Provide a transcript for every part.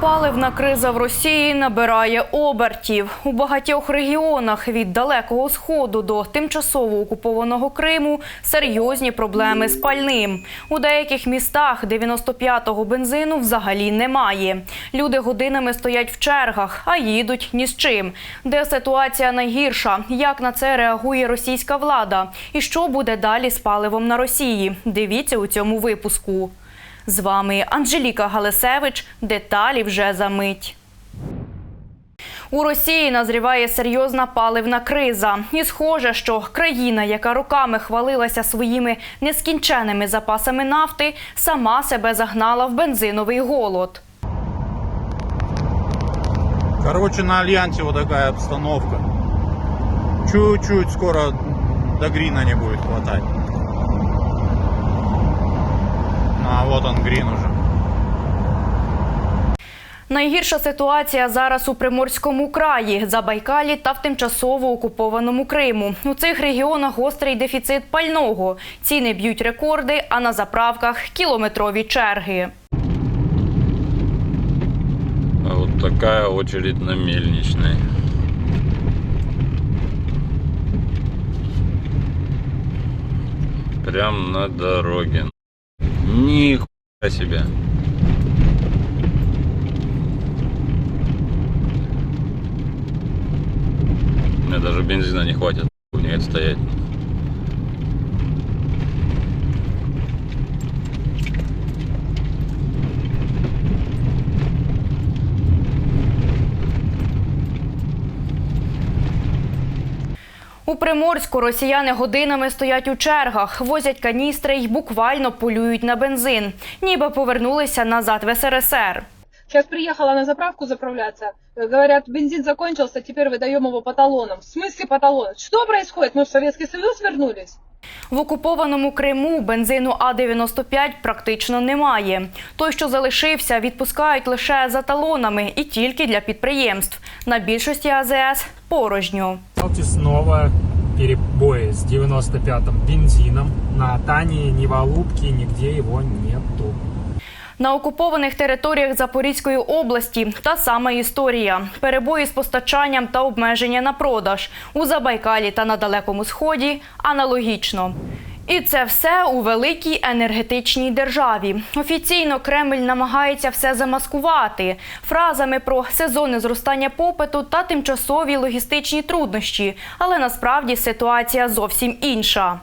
Паливна криза в Росії набирає обертів. У багатьох регіонах від далекого сходу до тимчасово окупованого Криму серйозні проблеми з пальним. У деяких містах 95-го бензину взагалі немає. Люди годинами стоять в чергах, а їдуть ні з чим. Де ситуація найгірша? Як на це реагує російська влада? І що буде далі з паливом на Росії? Дивіться у цьому випуску. З вами Анжеліка Галисевич. Деталі вже за мить. У Росії назріває серйозна паливна криза. І схоже, що країна, яка роками хвалилася своїми нескінченними запасами нафти, сама себе загнала в бензиновий голод. Короче, на Альянсе вот обстановка. Чуть-чуть скоро до грина не будет хватать. Грин уже. Найгірша ситуація зараз у Приморському краї, Забайкалі та в тимчасово окупованому Криму. У цих регіонах гострий дефіцит пального. Ціни б'ють рекорди, а на заправках кілометрові черги. А вот такая очередь на мельничной. Прям на дороге. Нихуя себе. Мне даже бензина не хватит нет стоять. У Приморську росіяни годинами стоять у чергах, возять каністри й буквально полюють на бензин, ніби повернулися назад в СРСР. Сейчас приехала на заправку заправляться. Э, Говорят, бензин закончился, теперь выдаем его по талонам. В смысле по талонам? Что происходит? Мы в Советский Союз вернулись? В окупованому Криму бензину А-95 практично немає. Той, що залишився, відпускають лише за талонами і тільки для підприємств. На більшості АЗС порожньо. Ялте снова перебои с 95-м бензином. На Тане, ни в Алубке, нигде его нету. На окупованих територіях Запорізької області та сама історія: перебої з постачанням та обмеження на продаж у Забайкалі та на Далекому Сході аналогічно. І це все у великій енергетичній державі. Офіційно Кремль намагається все замаскувати фразами про сезонне зростання попиту та тимчасові логістичні труднощі, але насправді ситуація зовсім інша.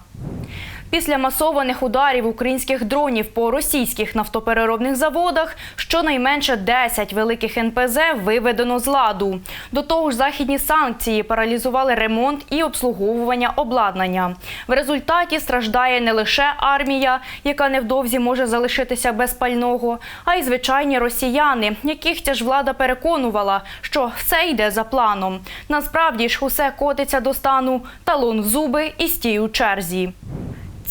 Після масованих ударів українських дронів по російських нафтопереробних заводах щонайменше 10 великих НПЗ виведено з ладу. До того ж, західні санкції паралізували ремонт і обслуговування обладнання. В результаті страждає не лише армія, яка невдовзі може залишитися без пального, а й звичайні росіяни, яких ця влада переконувала, що все йде за планом. Насправді ж усе котиться до стану талон в зуби і стій у черзі.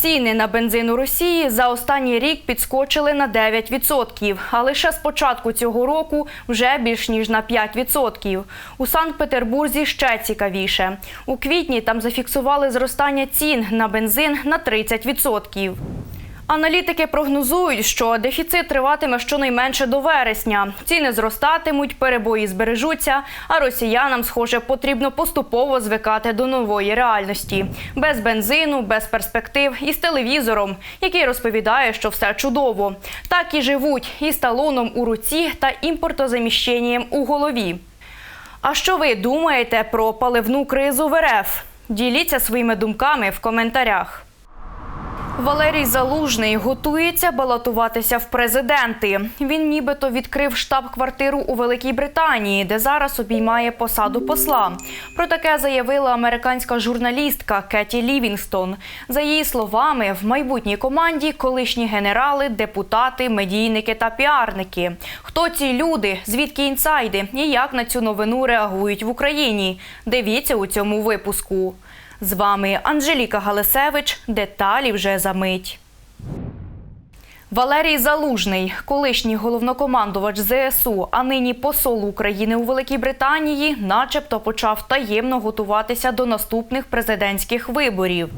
Ціни на бензин у Росії за останній рік підскочили на 9%, а лише з початку цього року вже більш ніж на 5%. У Санкт-Петербурзі ще цікавіше. У квітні там зафіксували зростання цін на бензин на 30%. Аналітики прогнозують, що дефіцит триватиме щонайменше до вересня. Ціни зростатимуть, перебої збережуться, а росіянам, схоже, потрібно поступово звикати до нової реальності. Без бензину, без перспектив і з телевізором, який розповідає, що все чудово. Так і живуть із талоном у руці та імпортозаміщенням у голові. А що ви думаєте про паливну кризу в РФ? Діліться своїми думками в коментарях. Валерій Залужний готується балотуватися в президенти. Він нібито відкрив штаб-квартиру у Великій Британії, де зараз обіймає посаду посла. Про таке заявила американська журналістка Кеті Лівінгстон. За її словами, в майбутній команді колишні генерали, депутати, медійники та піарники. Хто ці люди, звідки інсайди і як на цю новину реагують в Україні? Дивіться у цьому випуску. З вами Анжеліка Галисевич. Деталі вже за мить. Валерій Залужний, колишній головнокомандувач ЗСУ, а нині посол України у Великій Британії, начебто почав таємно готуватися до наступних президентських виборів.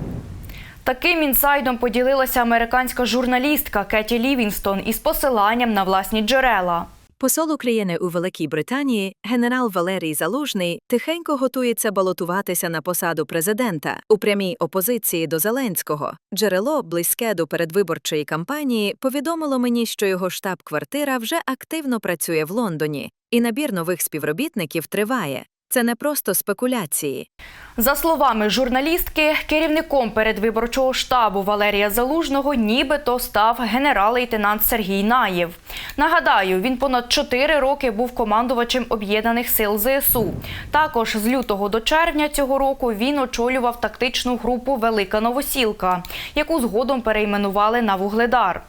Таким інсайдом поділилася американська журналістка Кеті Лівінстон із посиланням на власні джерела. Посол України у Великій Британії, генерал Валерій Залужний, тихенько готується балотуватися на посаду президента у прямій опозиції до Зеленського. Джерело, близьке до передвиборчої кампанії, повідомило мені, що його штаб-квартира вже активно працює в Лондоні, і набір нових співробітників триває. Це не просто спекуляції. За словами журналістки, керівником передвиборчого штабу Валерія Залужного нібито став генерал-лейтенант Сергій Наєв. Нагадаю, він понад 4 роки був командувачем об'єднаних сил ЗСУ. Також з лютого до червня цього року він очолював тактичну групу Велика Новосілка, яку згодом перейменували на Вугледар.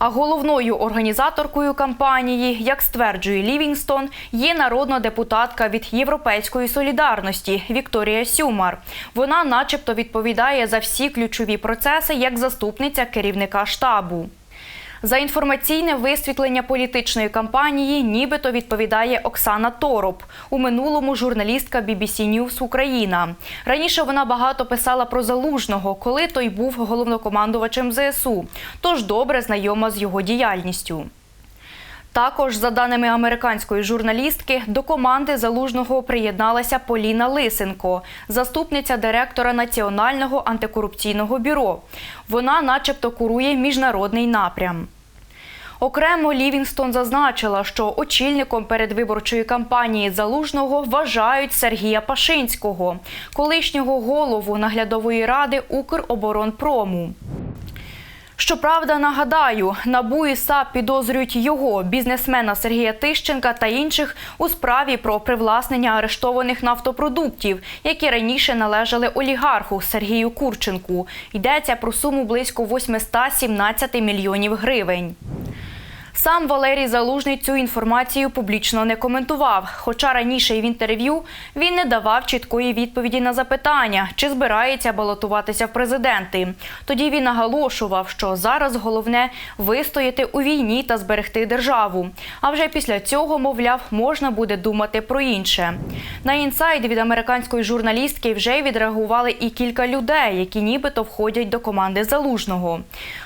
А головною організаторкою кампанії, як стверджує Лівінгстон, є народна депутатка від Європейської солідарності Вікторія Сюмар. Вона, начебто, відповідає за всі ключові процеси як заступниця керівника штабу. За інформаційне висвітлення політичної кампанії нібито відповідає Оксана Тороп, у минулому журналістка BBC News Україна. Раніше вона багато писала про залужного, коли той був головнокомандувачем ЗСУ, тож добре знайома з його діяльністю. Також, за даними американської журналістки, до команди залужного приєдналася Поліна Лисенко, заступниця директора Національного антикорупційного бюро. Вона, начебто, курує міжнародний напрям. Окремо Лівінгстон зазначила, що очільником передвиборчої кампанії залужного вважають Сергія Пашинського, колишнього голову наглядової ради Укроборонпрому. Щоправда, нагадаю, НАБУ і САП підозрюють його, бізнесмена Сергія Тищенка та інших у справі про привласнення арештованих нафтопродуктів, які раніше належали олігарху Сергію Курченку. Йдеться про суму близько 817 мільйонів гривень. Сам Валерій Залужний цю інформацію публічно не коментував. Хоча раніше в інтерв'ю він не давав чіткої відповіді на запитання, чи збирається балотуватися в президенти. Тоді він наголошував, що зараз головне вистояти у війні та зберегти державу. А вже після цього, мовляв, можна буде думати про інше. На інсайд від американської журналістки вже відреагували і кілька людей, які нібито входять до команди Залужного.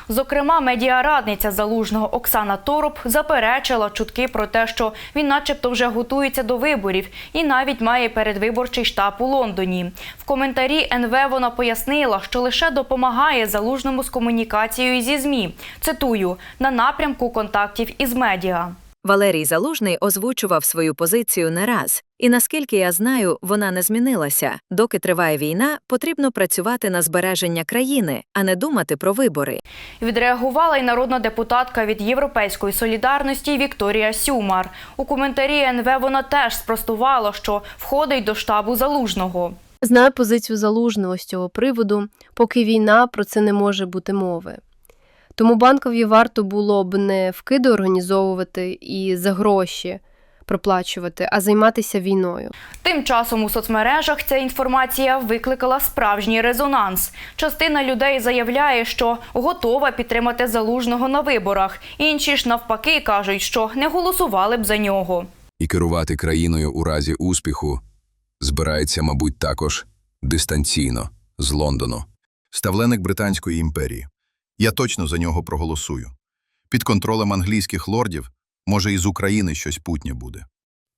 Зокрема, медіарадниця Залужного Оксана Тороп заперечила чутки про те, що він, начебто, вже готується до виборів і навіть має передвиборчий штаб у Лондоні. В коментарі НВ вона пояснила, що лише допомагає залужному з комунікацією зі ЗМІ. Цитую на напрямку контактів із медіа. Валерій Залужний озвучував свою позицію не раз, і наскільки я знаю, вона не змінилася. Доки триває війна, потрібно працювати на збереження країни, а не думати про вибори. Відреагувала й народна депутатка від Європейської солідарності Вікторія Сюмар. У коментарі НВ вона теж спростувала, що входить до штабу залужного. Знаю позицію залужного з цього приводу, поки війна про це не може бути мови. Тому банкові варто було б не вкиди організовувати і за гроші проплачувати, а займатися війною. Тим часом у соцмережах ця інформація викликала справжній резонанс. Частина людей заявляє, що готова підтримати залужного на виборах. Інші ж навпаки кажуть, що не голосували б за нього. і керувати країною у разі успіху збирається, мабуть, також дистанційно з Лондону. ставленик Британської імперії. Я точно за нього проголосую. Під контролем англійських лордів, може, і з України щось путнє буде.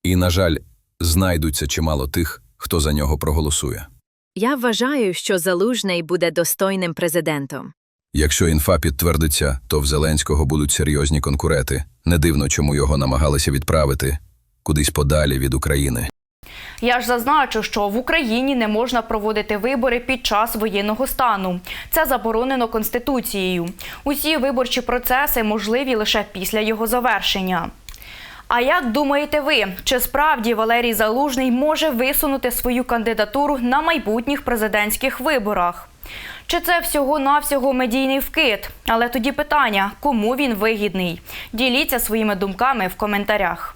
І, на жаль, знайдуться чимало тих, хто за нього проголосує. Я вважаю, що Залужний буде достойним президентом. Якщо інфа підтвердиться, то в Зеленського будуть серйозні конкуренти. Не дивно, чому його намагалися відправити кудись подалі від України. Я ж зазначу, що в Україні не можна проводити вибори під час воєнного стану. Це заборонено конституцією. Усі виборчі процеси можливі лише після його завершення. А як думаєте ви, чи справді Валерій Залужний може висунути свою кандидатуру на майбутніх президентських виборах? Чи це всього-навсього медійний вкид? Але тоді питання, кому він вигідний? Діліться своїми думками в коментарях.